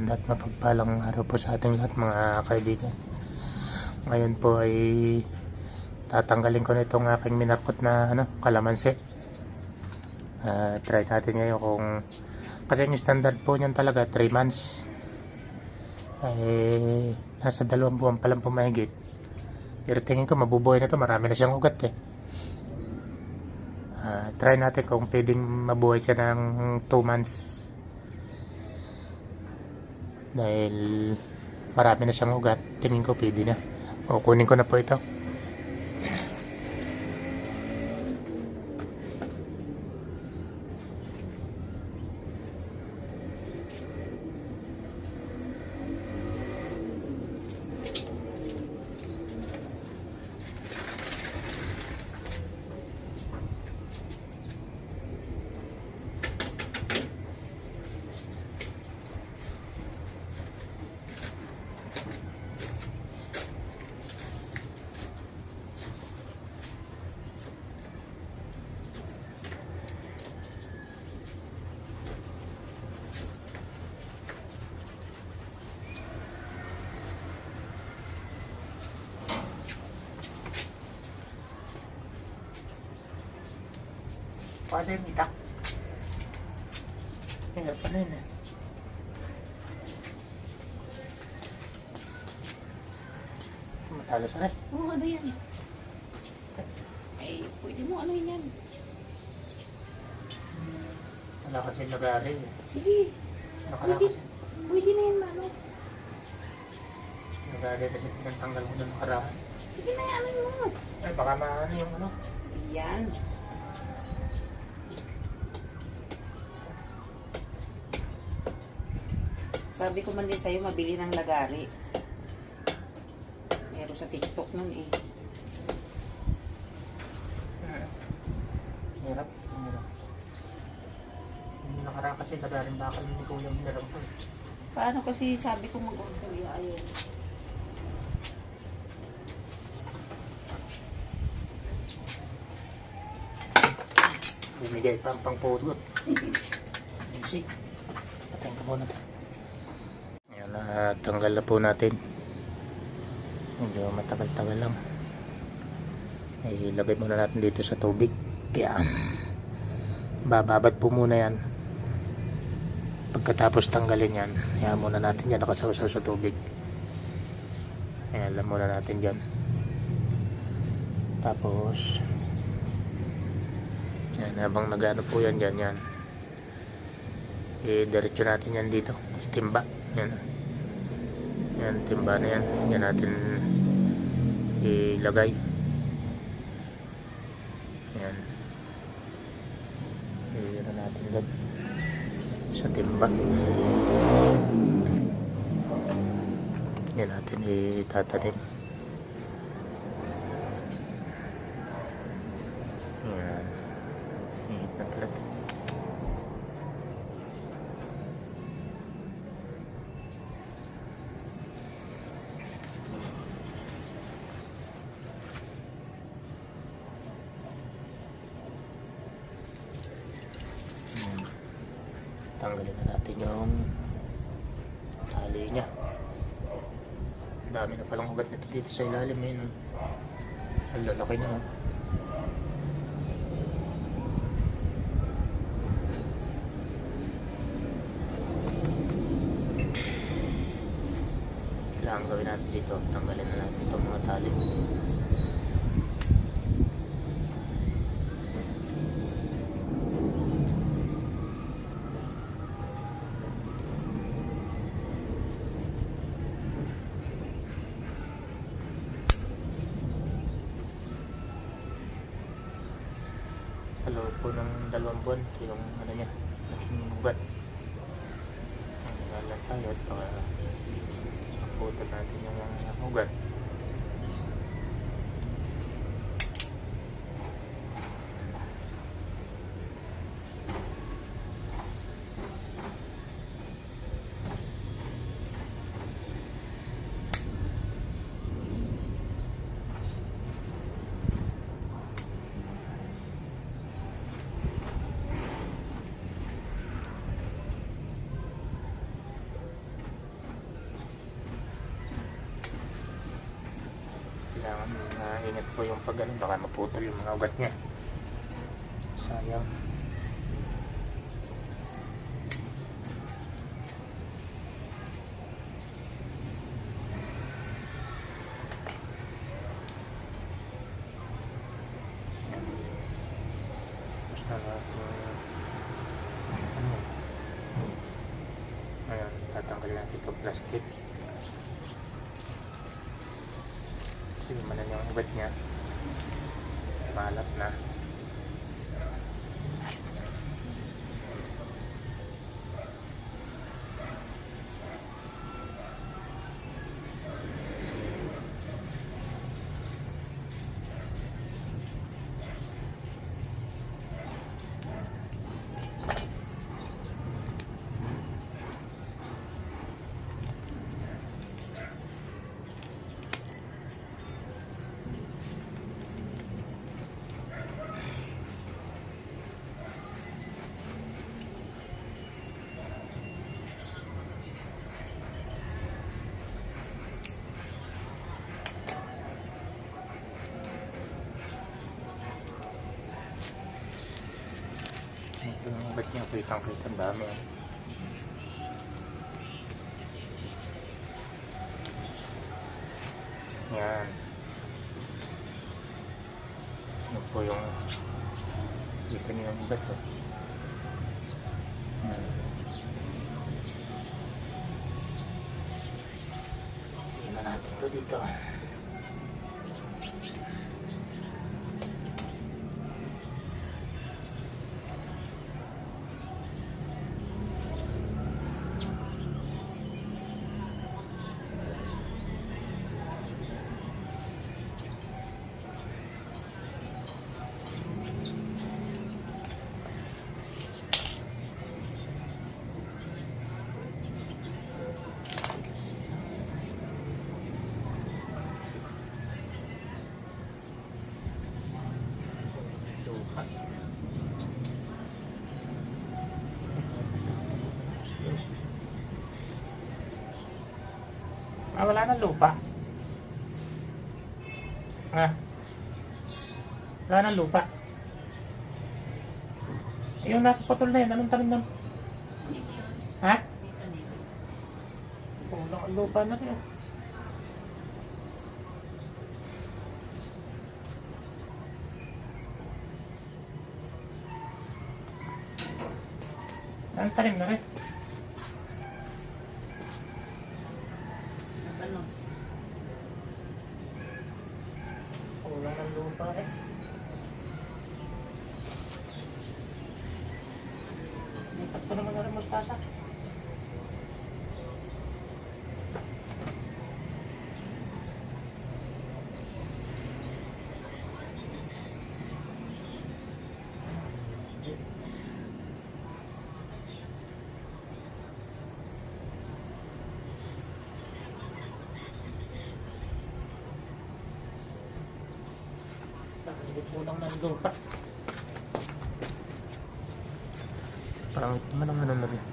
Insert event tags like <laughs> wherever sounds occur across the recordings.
maganda at mapagpalang araw po sa ating lahat mga kaibigan. Ngayon po ay tatanggalin ko na itong aking minarkot na ano, kalamansi. Ah, try natin ngayon kung kasi yung standard po niyan talaga 3 months. Eh, nasa dalawang buwan pa lang po mahigit. Pero tingin ko mabubuhay na to marami na siyang ugat eh. Ah, try natin kung pwedeng mabuhay siya ng 2 months. Dahil marami na siyang ugat, tingin ko pwede na. O kunin ko na po ito. Paano yung itak? Hirap pa na yun eh. Matalas na eh. Oo, ano yan? Ay, pwede mo ano yan? Wala kasi nag-aaral eh. Sige, pwede, pwede na yan, Mano. Nag-aaral kasi pinatanggal ko ng nakaraan. Sige na ano mo. Ay baka maano yung ano. Yan. Sabi ko man din sa'yo, mabili ng lagari. Meron sa TikTok nun eh. Hirap. Hirap. Yung nakaraan kasi nag-aaral bakal ni Kuya Minarang po. eh. Paano kasi sabi ko mag-order yung ayun. Bumigay pa ang pangpudot. <laughs> Easy. Patayin ka muna. Yan, uh, tanggal na po natin. Medyo matagal-tagal lang. Ilagay muna natin dito sa tubig. Yan. Bababad po muna yan. Pagkatapos tanggalin yan, yan muna natin yan nakasawsaw sa tubig. Ayan lang muna natin dyan. Tapos, yan, habang nagano po yan dyan, yan. I-diretso natin yan dito. Sa timba. Yan. Yan, timba na yan. Yan natin ilagay. Yan. Ilagay natin dyan. Sa timba. Yan natin itatanim. Yan. Ihit na pala ito. Yan. Tanggalin na natin yung tali niya. Dami na palang ugat nito dito sa ilalim eh. No? Ang lalaki na. oh. Kailangan gawin natin dito. Tanggalin na natin itong mga tali. Sa loob po ng dalawang buwan, yung ano niya, yung ugat. Ang tayo at baka maputan natin yung mga ugat. Po yung pag ano, baka maputol yung mga ugat niya. Sayang. Ano, Ayan, tatanggal natin itong plastic. Kasi manan yung ugat niya. Malat na. Ugat niya. Kitang kita. Ang dami. oh. Yan. Ano po yung kita niyo yung ugat. Oh. Yan. Tingnan natin to dito. Ah, wala nang lupa. Ah. Wala nang lupa. Yung nasa putol na yun, anong tanim nun? Ha? Kulang ang lupa na rin. oh. Ang tanim na rin. Nabanos. Kulang ang lupa eh. Lipat ko naman na rin mustasa. Hindi kulang ng lupa. Parang ang ano na rin.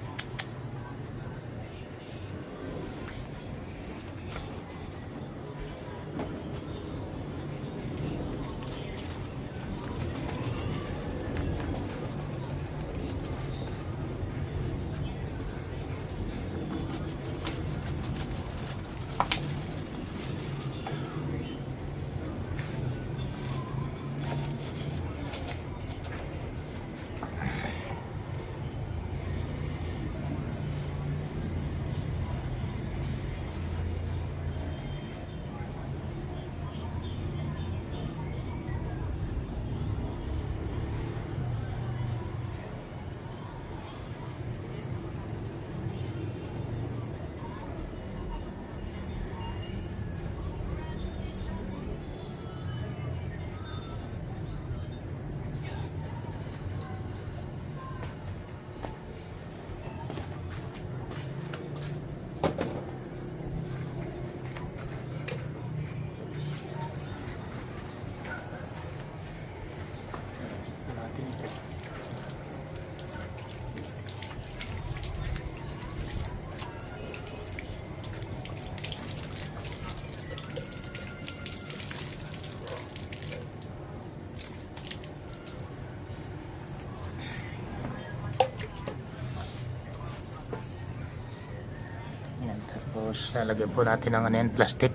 Lalagyan po natin ng ano yan, plastic.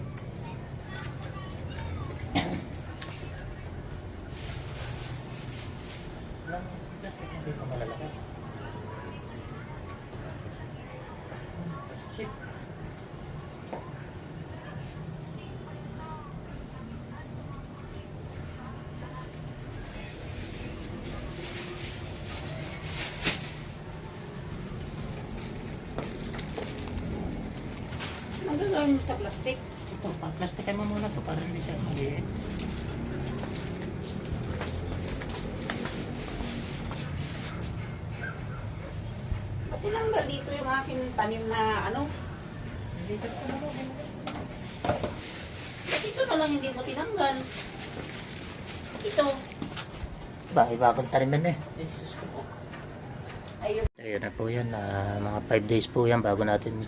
Plastic hindi pa Ang gagawin mo sa plastic? Ito, pa-plastikan mo muna to para hindi siya maliit. Pati nanggal dito yung aking tanim na ano. Dito ko na lang. Ba't ito na lang hindi mo tinanggal? Ito. Bahay bagong taniman eh. Jesus ko po. Ayun. Ayun na po yan. ah, mga 5 days po yan bago natin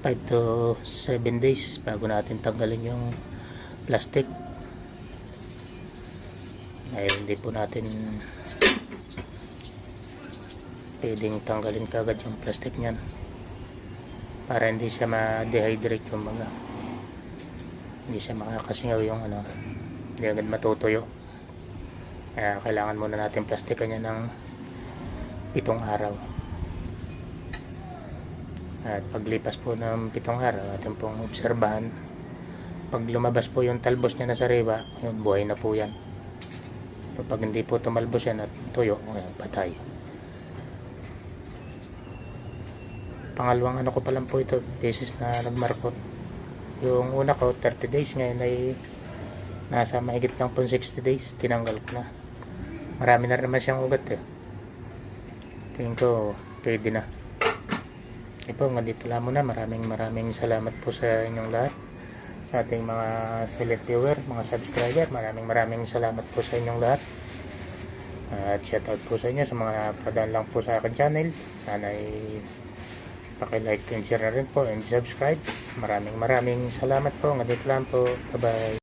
5 to 7 days bago natin tanggalin yung plastic. Ayun, hindi po natin pwedeng tanggalin kagad yung plastic niyan para hindi siya ma-dehydrate yung mga hindi siya makakasingaw yung ano hindi agad matutuyo kaya kailangan muna natin plastikan niya ng pitong araw at paglipas po ng pitong araw atin pong obserbahan pag lumabas po yung talbos niya na sariwa yun buhay na po yan. Pero pag hindi po tumalbos yan at tuyo ayun, patay. Pangalawang ano ko pa lang po ito beses na nagmarkot. Yung una ko 30 days ngayon ay nasa mahigit lang po 60 days tinanggal ko na. Marami na naman siyang ugat eh. Tingin ko pwede na ito po nga dito lang muna maraming maraming salamat po sa inyong lahat sa ating mga silent viewer mga subscriber maraming maraming salamat po sa inyong lahat at shoutout po sa inyo sa mga padaan lang po sa akin channel sana ay Paki-like and share na rin po and subscribe. Maraming maraming salamat po. Nandito lang po. Bye-bye.